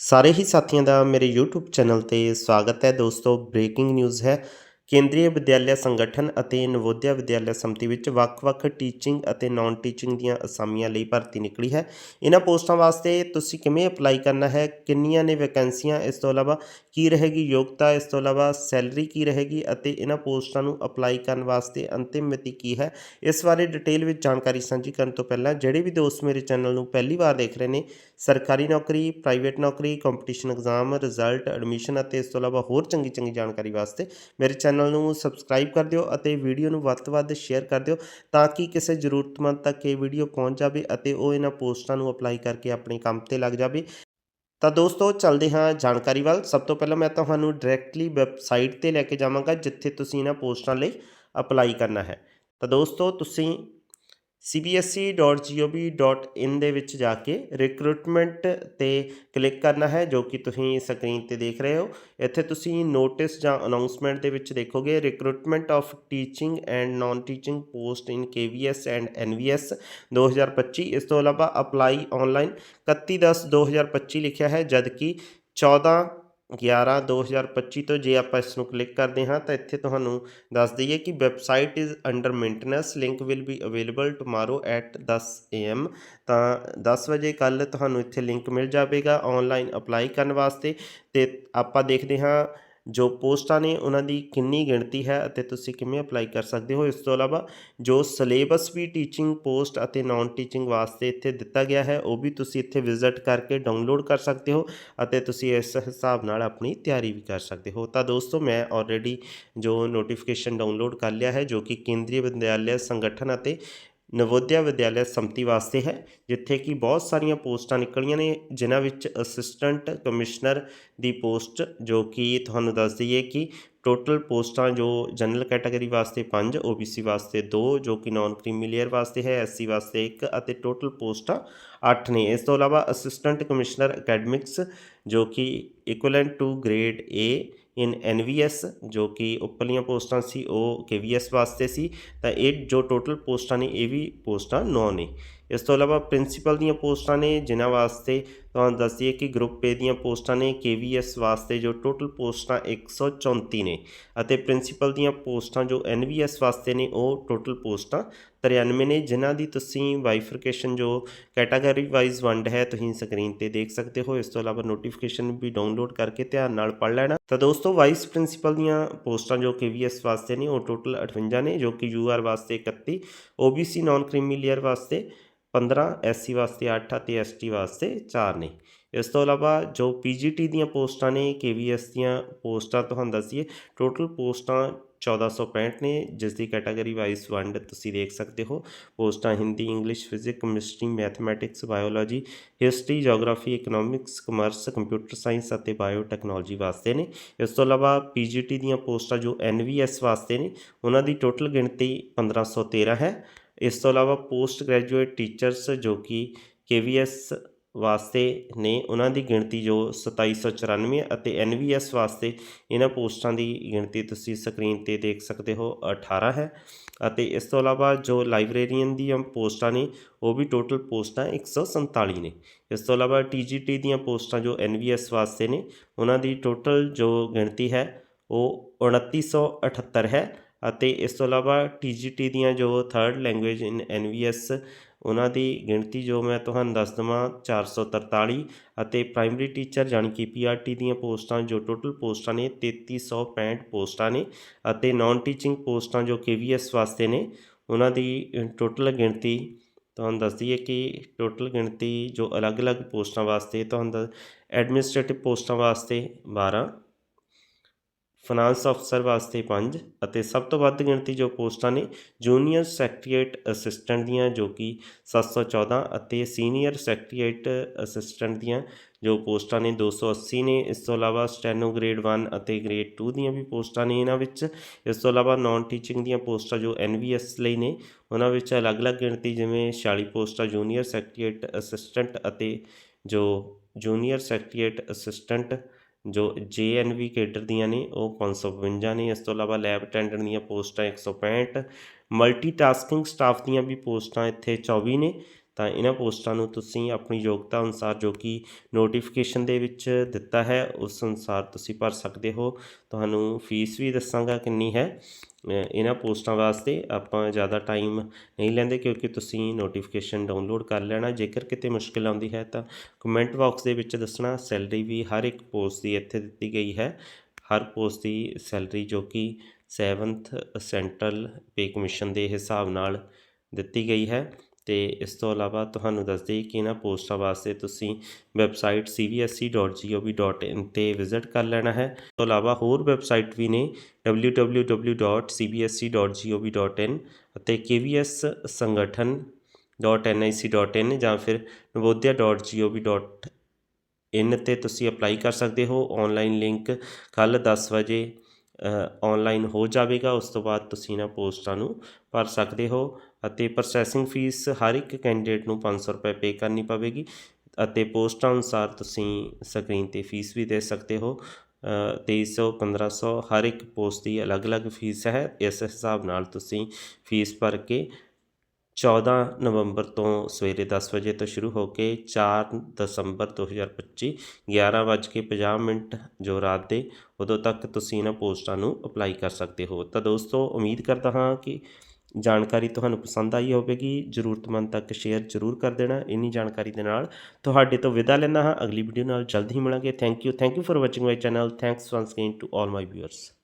ਸਾਰੇ ਹੀ ਸਾਥੀਆਂ ਦਾ ਮੇਰੇ YouTube ਚੈਨਲ ਤੇ ਸਵਾਗਤ ਹੈ। ਦੋਸਤੋ ਬ੍ਰੇਕਿੰਗ ਨਿਊਜ਼ ਹੈ। ਕੇਂਦਰੀ ਵਿਦਿਆਲਿਆ ਸੰਗਠਨ ਅਤੇ ਨਵੋਦਿਆ ਵਿਦਿਆਲਿਆ ਸੰਮਤੀ ਵਿੱਚ ਵੱਖ-ਵੱਖ ਟੀਚਿੰਗ ਅਤੇ ਨਾਨ ਟੀਚਿੰਗ ਦੀਆਂ ਅਸਾਮੀਆਂ ਲਈ ਭਰਤੀ ਨਿਕਲੀ ਹੈ। ਇਹਨਾਂ ਪੋਸਟਾਂ ਵਾਸਤੇ ਤੁਸੀਂ ਕਿਵੇਂ ਅਪਲਾਈ ਕਰਨਾ ਹੈ? ਕਿੰਨੀਆਂ ਨੇ ਵੈਕੈਂਸੀਆਂ ਇਸ ਤੋਂ ਇਲਾਵਾ ਕੀ ਰਹੇਗੀ ਯੋਗਤਾ? ਇਸ ਤੋਂ ਇਲਾਵਾ ਸੈਲਰੀ ਕੀ ਰਹੇਗੀ? ਅਤੇ ਇਹਨਾਂ ਪੋਸਟਾਂ ਨੂੰ ਅਪਲਾਈ ਕਰਨ ਵਾਸਤੇ ਅੰਤਿਮ ਮਿਤੀ ਕੀ ਹੈ? ਇਸ ਬਾਰੇ ਡਿਟੇਲ ਵਿੱਚ ਜਾਣਕਾਰੀ ਸਾਂਝੀ ਕਰਨ ਤੋਂ ਪਹਿਲਾਂ ਜਿਹੜੇ ਵੀ ਦੋਸਤ ਮੇਰੇ ਚੈਨਲ ਨੂੰ ਪਹਿਲੀ ਵਾਰ ਦੇਖ ਰਹੇ ਨੇ, ਸਰਕਾਰੀ ਨੌਕਰੀ ਪ੍ਰਾਈਵੇਟ ਨੌਕਰੀ ਕੰਪੀਟੀਸ਼ਨ ਐਗਜ਼ਾਮ ਰਿਜ਼ਲਟ ਐਡਮਿਸ਼ਨ ਅਤੇ ਇਸ ਤੋਂ ਇਲਾਵਾ ਹੋਰ ਚੰਗੀ ਚੰਗੀ ਜਾਣਕਾਰੀ ਵਾਸਤੇ ਮੇਰੇ ਚੈਨਲ ਚੈਨਲ ਨੂੰ ਸਬਸਕ੍ਰਾਈਬ ਕਰ ਦਿਓ ਅਤੇ ਵੀਡੀਓ ਨੂੰ ਵੱਧ ਤੋਂ ਵੱਧ ਸ਼ੇਅਰ ਕਰ ਦਿਓ ਤਾਂ ਕਿ ਕਿਸੇ ਜ਼ਰੂਰਤਮੰਦ ਤੱਕ ਇਹ ਵੀਡੀਓ ਪਹੁੰਚ ਜਾਵੇ ਅਤੇ ਉਹ ਇਹਨਾਂ ਪੋਸਟਾਂ ਨੂੰ ਅਪਲਾਈ ਕਰਕੇ ਆਪਣੇ ਕੰਮ ਤੇ ਲੱਗ ਜਾਵੇ। ਤਾਂ ਦੋਸਤੋ, ਚੱਲਦੇ ਹਾਂ ਜਾਣਕਾਰੀ ਵੱਲ। ਸਭ ਤੋਂ ਪਹਿਲਾਂ ਮੈਂ ਤੁਹਾਨੂੰ ਡਾਇਰੈਕਟਲੀ ਵੈਬਸਾਈਟ ਤੇ ਲੈ ਕੇ ਜਾਵਾਂਗਾ, ਜਿੱਥੇ ਤੁਸੀਂ ਇਹਨਾਂ ਪੋਸਟਾਂ ਲਈ ਅਪਲਾਈ ਕਰਨਾ ਹੈ। ਤਾਂ ਦੋਸਤੋ, ਤੁਸੀਂ cbse.gov.in ਦੇ ਵਿੱਚ ਜਾ ਕੇ ਰਿਕਰੂਟਮੈਂਟ ਤੇ ਕਲਿੱਕ ਕਰਨਾ ਹੈ, ਜੋ ਕਿ ਤੁਸੀਂ ਸਕਰੀਨ ਤੇ ਦੇਖ ਰਹੇ ਹੋ। ਇੱਥੇ ਤੁਸੀਂ ਨੋਟਿਸ ਜਾਂ ਅਨਾਉਂਸਮੈਂਟ ਦੇ ਵਿੱਚ ਦੇਖੋਗੇ recruitment of teaching and non teaching post in KVS and NVS 2025 ਇਸ ਤੋਂ ਇਲਾਵਾ ਅਪਲਾਈ ਆਨਲਾਈਨ 31/10/2025 ਲਿਖਿਆ ਹੈ, ਜਦਕਿ 14 11 2025 ਤੋਂ ਜੇ ਆਪਾਂ ਇਸ ਨੂੰ ਕਲਿੱਕ ਕਰਦੇ ਹਾਂ ਤਾਂ ਇੱਥੇ ਤੁਹਾਨੂੰ ਦੱਸ ਦਈਏ ਕਿ website is under maintenance link will be available tomorrow at 10 am ਤਾਂ 10 ਵਜੇ ਕੱਲ ਤੁਹਾਨੂੰ ਇੱਥੇ ਲਿੰਕ ਮਿਲ ਜਾਵੇਗਾ ਆਨਲਾਈਨ ਅਪਲਾਈ ਕਰਨ ਵਾਸਤੇ ਤੇ ਆਪਾਂ ਦੇਖਦੇ ਹਾਂ ਜੋ ਪੋਸਟਾਂ ਨੇ ਉਹਨਾਂ ਦੀ ਕਿੰਨੀ ਗਿਣਤੀ ਹੈ ਅਤੇ ਤੁਸੀਂ ਕਿਵੇਂ ਅਪਲਾਈ ਕਰ ਸਕਦੇ ਹੋ, ਇਸ ਤੋਂ ਇਲਾਵਾ ਜੋ ਸਿਲੇਬਸ ਵੀ ਟੀਚਿੰਗ ਪੋਸਟ ਅਤੇ ਨਾਨ ਟੀਚਿੰਗ ਵਾਸਤੇ ਇੱਥੇ ਦਿੱਤਾ ਗਿਆ ਹੈ, ਉਹ ਵੀ ਤੁਸੀਂ ਇੱਥੇ ਵਿਜ਼ਿਟ ਕਰਕੇ ਡਾਊਨਲੋਡ ਕਰ ਸਕਦੇ ਹੋ ਅਤੇ ਤੁਸੀਂ ਇਸ ਹਿਸਾਬ ਨਾਲ ਆਪਣੀ ਤਿਆਰੀ ਵੀ ਕਰ ਸਕਦੇ ਹੋ। ਤਾਂ ਦੋਸਤੋ, ਮੈਂ ਆਲਰੇਡੀ ਜੋ ਨੋਟੀਫਿਕੇਸ਼ਨ ਡਾਊਨਲੋਡ ਕਰ ਲਿਆ ਹੈ, ਜੋ ਕਿ ਕੇਂਦਰੀ ਵਿਦਿਆਲਿਆ ਸੰਗਠਨ ਅਤੇ ਨਵੋਦਿਆ ਵਿਦਿਆਲਿਆ ਸੰਮਤੀ ਵਾਸਤੇ ਹੈ, ਜਿੱਥੇ ਕਿ ਬਹੁਤ ਸਾਰੀਆਂ ਪੋਸਟਾਂ ਨਿਕਲੀਆਂ ਨੇ, ਜਿਨ੍ਹਾਂ ਵਿੱਚ ਅਸਿਸਟੈਂਟ ਕਮਿਸ਼ਨਰ ਦੀ ਪੋਸਟ, ਜੋ ਕਿ ਤੁਹਾਨੂੰ ਦੱਸ ਦਈਏ ਕਿ ਟੋਟਲ ਪੋਸਟਾਂ ਜੋ ਜਨਰਲ ਕੈਟਾਗਰੀ ਵਾਸਤੇ 5 OBC ਵਾਸਤੇ 2 ਜੋ ਕਿ ਨਾਨ ਕ੍ਰੀਮੀਲੀਅਰ ਵਾਸਤੇ ਹੈ SC ਵਾਸਤੇ 1 ਅਤੇ ਟੋਟਲ ਪੋਸਟਾਂ 8 ਨੇ। ਇਸ ਤੋਂ ਇਲਾਵਾ ਅਸਿਸਟੈਂਟ ਕਮਿਸ਼ਨਰ ਅਕੈਡਮਿਕਸ, ਜੋ ਕਿ equivalent to grade A in NVS ਜੋ ਕਿ ਉੱਪਰਲੀਆਂ ਪੋਸਟਾਂ ਸੀ, ਉਹ KVS ਵਾਸਤੇ ਸੀ, ਤਾਂ ਇਹ ਜੋ ਟੋਟਲ ਪੋਸਟਾਂ ਨੇ, ਇਹ ਵੀ ਪੋਸਟਾਂ 9 ਨੇ। ਇਸ ਤੋਂ ਇਲਾਵਾ ਪ੍ਰਿੰਸੀਪਲ ਦੀਆਂ ਪੋਸਟਾਂ ਨੇ ਜਿਨ੍ਹਾਂ ਵਾਸਤੇ ਤੁਹਾਨੂੰ ਦੱਸ ਦਈਏ ਕਿ ਗਰੁੱਪ A ਦੀਆਂ ਪੋਸਟਾਂ ਨੇ KVS ਵਾਸਤੇ ਜੋ ਟੋਟਲ ਪੋਸਟਾਂ 134 ਨੇ ਅਤੇ ਪ੍ਰਿੰਸੀਪਲ ਦੀਆਂ ਪੋਸਟਾਂ ਜੋ NVS ਵਾਸਤੇ ਨੇ ਉਹ ਟੋਟਲ ਪੋਸਟਾਂ 93 ਨੇ, ਜਿਨ੍ਹਾਂ ਦੀ ਤੁਸੀਂ ਬਾਈਫਰਕੇਸ਼ਨ ਜੋ ਕੈਟਾਗਰੀ ਵਾਈਜ਼ ਵੰਡ ਹੈ ਤੁਸੀਂ ਸਕਰੀਨ ਤੇ ਦੇਖ ਸਕਦੇ ਹੋ। ਇਸ ਤੋਂ ਇਲਾਵਾ ਨੋਟੀਫਿਕੇਸ਼ਨ ਵੀ ਡਾਊਨਲੋਡ ਕਰਕੇ ਧਿਆਨ ਨਾਲ ਪੜ੍ਹ ਲੈਣਾ। ਤਾਂ ਦੋਸਤੋ, ਵਾਈਸ ਪ੍ਰਿੰਸੀਪਲ ਦੀਆਂ ਪੋਸਟਾਂ ਜੋ KVS ਵਾਸਤੇ ਨੇ ਉਹ ਟੋਟਲ 58 ਨੇ, ਜੋ ਕਿ UR ਵਾਸਤੇ 31 OBC ਨਾਨ ਕ੍ਰੀਮੀਲੀਅਰ ਵਾਸਤੇ 15 SC ਵਾਸਤੇ 8 ਅਤੇ ST ਵਾਸਤੇ 4 ਨੇ। ਇਸ ਤੋਂ ਇਲਾਵਾ ਜੋ PGT ਦੀਆਂ ਪੋਸਟਾਂ ਨੇ KVS ਦੀਆਂ ਪੋਸਟਾਂ ਤੁਹਾਨੂੰ ਦੱਸੀਏ, ਟੋਟਲ ਪੋਸਟਾਂ 1465 ਨੇ, ਜਿਸ ਦੀ ਕੈਟਾਗਰੀ ਵਾਈਜ਼ ਵੰਡ ਤੁਸੀਂ ਦੇਖ ਸਕਦੇ ਹੋ। ਪੋਸਟਾਂ Hindi, English physics chemistry, mathematics, biology, history, geography, economics, commerce, computer science ਅਤੇ ਬਾਇਓ ਟੈਕਨੋਲੋਜੀ ਵਾਸਤੇ ਨੇ। ਇਸ ਤੋਂ ਇਲਾਵਾ PGT ਦੀਆਂ ਪੋਸਟਾਂ ਜੋ NVS ਵਾਸਤੇ ਨੇ, ਉਹਨਾਂ ਦੀ ਟੋਟਲ ਗਿਣਤੀ 1513 ਹੈ। ਇਸ ਤੋਂ ਇਲਾਵਾ ਪੋਸਟ ਗ੍ਰੈਜੂਏਟ ਟੀਚਰਸ ਜੋ ਕਿ KVS ਵਾਸਤੇ ਨੇ, ਉਹਨਾਂ ਦੀ ਗਿਣਤੀ ਜੋ 2794 ਅਤੇ NVS ਵਾਸਤੇ ਇਹਨਾਂ ਪੋਸਟਾਂ ਦੀ ਗਿਣਤੀ ਤੁਸੀਂ ਸਕਰੀਨ ਤੇ ਦੇਖ ਸਕਦੇ ਹੋ 18 ਹੈ। ਅਤੇ ਇਸ ਤੋਂ ਇਲਾਵਾ ਜੋ ਲਾਇਬ੍ਰੇਰੀਅਨ ਦੀਆਂ ਪੋਸਟਾਂ ਨੇ, ਉਹ ਵੀ ਟੋਟਲ ਪੋਸਟਾਂ 147 ਨੇ। ਇਸ ਤੋਂ ਇਲਾਵਾ TGT ਦੀਆਂ ਪੋਸਟਾਂ ਜੋ NVS ਵਾਸਤੇ ਨੇ, ਉਹਨਾਂ ਦੀ ਟੋਟਲ ਜੋ ਗਿਣਤੀ ਹੈ, ਉਹ 2978 ਹੈ ਅਤੇ ਇਸ ਤੋਂ ਇਲਾਵਾ TGT ਦੀਆਂ ਜੋ ਥਰਡ ਲੈਂਗੁਏਜ ਇਨ NVS ਉਹਨਾਂ ਦੀ ਗਿਣਤੀ ਜੋ ਮੈਂ ਤੁਹਾਨੂੰ ਦੱਸ ਦਵਾਂ 443 ਅਤੇ ਪ੍ਰਾਇਮਰੀ ਟੀਚਰ ਜਾਣੀ ਕਿ ਪੀਆਰਟੀ ਦੀਆਂ ਪੋਸਟਾਂ ਜੋ ਟੋਟਲ ਪੋਸਟਾਂ ਨੇ 3365 ਪੋਸਟਾਂ ਨੇ ਅਤੇ ਨਾਨ ਟੀਚਿੰਗ ਪੋਸਟਾਂ ਜੋ KVS ਵਾਸਤੇ ਨੇ ਉਹਨਾਂ ਦੀ ਟੋਟਲ ਗਿਣਤੀ ਤੁਹਾਨੂੰ ਦੱਸ ਦਈਏ ਕਿ ਟੋਟਲ ਗਿਣਤੀ ਜੋ ਅਲੱਗ-ਅਲੱਗ ਪੋਸਟਾਂ ਵਾਸਤੇ ਤੁਹਾਨੂੰ ਐਡਮਿਨਿਸਟ੍ਰੇਟਿਵ ਪੋਸਟਾਂ ਵਾਸਤੇ 12 ਫਾਈਨਾਂਸ ਅਫਸਰ ਵਾਸਤੇ 5 ਅਤੇ ਸਭ ਤੋਂ ਵੱਧ ਗਿਣਤੀ ਜੋ ਪੋਸਟਾਂ ਨੇ ਜੂਨੀਅਰ ਸੈਕਟਰੀਏਟ ਅਸਿਸਟੈਂਟ ਦੀਆਂ ਜੋ ਕਿ 714 ਅਤੇ ਸੀਨੀਅਰ ਸੈਕਟਰੀਏਟ ਅਸਿਸਟੈਂਟ ਦੀਆਂ ਜੋ ਪੋਸਟਾਂ ਨੇ 280 ਨੇ। ਇਸ ਤੋਂ ਇਲਾਵਾ ਸਟੈਨੋ ਗ੍ਰੇਡ 1 ਅਤੇ ਗ੍ਰੇਡ 2 ਦੀਆਂ ਵੀ ਪੋਸਟਾਂ ਨੇ ਇਹਨਾਂ ਵਿੱਚ। ਇਸ ਤੋਂ ਇਲਾਵਾ ਨਾਨ ਟੀਚਿੰਗ ਦੀਆਂ ਪੋਸਟਾਂ ਜੋ NVS ਲਈ ਨੇ, ਉਹਨਾਂ ਵਿੱਚ ਅਲੱਗ-ਅਲੱਗ ਗਿਣਤੀ ਜਿਵੇਂ 46 ਪੋਸਟਾਂ ਜੂਨੀਅਰ ਸੈਕਟਰੀਏਟ ਅਸਿਸਟੈਂਟ ਅਤੇ ਜੋ ਜੂਨੀਅਰ ਸੈਕਟਰੀਏਟ ਅਸਿਸਟੈਂਟ ਜੋ JNV ਕੇਡਰ ਦੀਆਂ ਨੇ, ਉਹ 552 ਨੇ। ਇਸ ਤੋਂ ਇਲਾਵਾ ਲੈਬ ਅਟੈਂਡੈਂਟ ਦੀਆਂ ਪੋਸਟਾਂ 165 ਮਲਟੀਟਾਸਕਿੰਗ ਸਟਾਫ ਦੀਆਂ ਵੀ ਪੋਸਟਾਂ ਇੱਥੇ 24 ਨੇ। ਤਾਂ ਇਹਨਾਂ ਪੋਸਟਾਂ ਨੂੰ ਤੁਸੀਂ ਆਪਣੀ ਯੋਗਤਾ ਅਨੁਸਾਰ ਜੋ ਕਿ ਨੋਟੀਫਿਕੇਸ਼ਨ ਦੇ ਵਿੱਚ ਦਿੱਤਾ ਹੈ, ਉਸ ਅਨੁਸਾਰ ਤੁਸੀਂ ਭਰ ਸਕਦੇ ਹੋ। ਤੁਹਾਨੂੰ ਫੀਸ ਵੀ ਦੱਸਾਂਗਾ ਕਿੰਨੀ ਹੈ। ਇਹਨਾਂ ਪੋਸਟਾਂ ਵਾਸਤੇ ਆਪਾਂ ਜ਼ਿਆਦਾ ਟਾਈਮ ਨਹੀਂ ਲੈਂਦੇ ਕਿਉਂਕਿ ਤੁਸੀਂ ਨੋਟੀਫਿਕੇਸ਼ਨ ਡਾਊਨਲੋਡ ਕਰ ਲੈਣਾ। ਜੇਕਰ ਕਿਤੇ ਮੁਸ਼ਕਿਲ ਆਉਂਦੀ ਹੈ ਤਾਂ ਕਮੈਂਟ ਬਾਕਸ ਦੇ ਵਿੱਚ ਦੱਸਣਾ। ਸੈਲਰੀ ਵੀ ਹਰ ਇੱਕ ਪੋਸਟ ਦੀ ਇੱਥੇ ਦਿੱਤੀ ਗਈ ਹੈ। ਹਰ ਪੋਸਟ ਦੀ ਸੈਲਰੀ ਜੋ ਕਿ 7th ਸੈਂਟਰਲ ਪੇ ਕਮਿਸ਼ਨ ਦੇ ਹਿਸਾਬ ਨਾਲ ਦਿੱਤੀ ਗਈ ਹੈ। ਤੇ ਇਸ ਤੋਂ ਇਲਾਵਾ ਤੁਹਾਨੂੰ ਦੱਸ ਦਈਏ ਕਿ ਇਹਨਾਂ ਪੋਸਟਾਂ ਵਾਸਤੇ ਤੁਸੀਂ ਵੈਬਸਾਈਟ cbse.gov.in ਤੇ ਵਿਜ਼ਿਟ ਕਰ ਲੈਣਾ ਹੈ। ਇਸ ਤੋਂ ਇਲਾਵਾ ਹੋਰ ਵੈਬਸਾਈਟ ਵੀ ਨੇ www.cbse.gov.in ਅਤੇ kvs ਸੰਗਠਨ .nic.in ਜਾਂ ਫਿਰ navodhya.gov.in ਤੇ ਤੁਸੀਂ ਅਪਲਾਈ ਕਰ ਸਕਦੇ ਹੋ। ਆਨਲਾਈਨ ਲਿੰਕ ਕੱਲ 10 ਵਜੇ ਆਨਲਾਈਨ ਹੋ ਜਾਵੇਗਾ। ਉਸ ਤੋਂ ਬਾਅਦ ਤੁਸੀਂ ਇਹਨਾਂ ਪੋਸਟਾਂ ਨੂੰ ਭਰ ਸਕਦੇ ਹੋ। ਅਤੇ ਪ੍ਰੋਸੈਸਿੰਗ ਫੀਸ ਹਰ ਇੱਕ ਕੈਂਡੀਡੇਟ ਨੂੰ 500 ਰੁਪਏ ਪੇ ਕਰਨੀ ਪਵੇਗੀ ਅਤੇ ਪੋਸਟਾਂ ਅਨੁਸਾਰ ਤੁਸੀਂ ਸਕਰੀਨ ਤੇ ਫੀਸ ਵੀ ਦੇ ਸਕਦੇ ਹੋ ਅ, 2300 1500 ਹਰ ਇੱਕ ਪੋਸਟ ਦੀ ਅਲੱਗ-ਅਲੱਗ ਫੀਸ ਹੈ। ਇਸ ਹਿਸਾਬ ਨਾਲ ਤੁਸੀਂ ਫੀਸ ਭਰ ਕੇ 14 ਨਵੰਬਰ ਤੋਂ ਸਵੇਰੇ 10 ਵਜੇ ਤੋਂ ਸ਼ੁਰੂ ਹੋ ਕੇ 4 ਦਸੰਬਰ 2025 11:50 ਮਿੰਟ ਜੋ ਰਾਤ ਦੇ ਉਦੋਂ ਤੱਕ ਤੁਸੀਂ ਇਹਨਾਂ ਪੋਸਟਾਂ ਨੂੰ ਅਪਲਾਈ ਕਰ ਸਕਦੇ ਹੋ। ਤਾਂ ਦੋਸਤੋ ਉਮੀਦ ਕਰਦਾ ਹਾਂ ਕਿ ਜਾਣਕਾਰੀ ਤੁਹਾਨੂੰ ਪਸੰਦ ਆਈ ਹੋਵੇਗੀ, ਜ਼ਰੂਰਤਮੰਦ ਤੱਕ ਸ਼ੇਅਰ ਜ਼ਰੂਰ ਕਰ ਦੇਣਾ ਇੰਨੀ ਜਾਣਕਾਰੀ ਦੇ ਨਾਲ। ਤੁਹਾਡੇ ਤੋਂ ਵਿਦਾ ਲੈਂਦਾ ਹਾਂ, ਅਗਲੀ ਵੀਡੀਓ ਨਾਲ ਜਲਦ ਹੀ ਮਿਲਾਂਗੇ। Thank you thank you for watching my channel thanks once again to all my viewers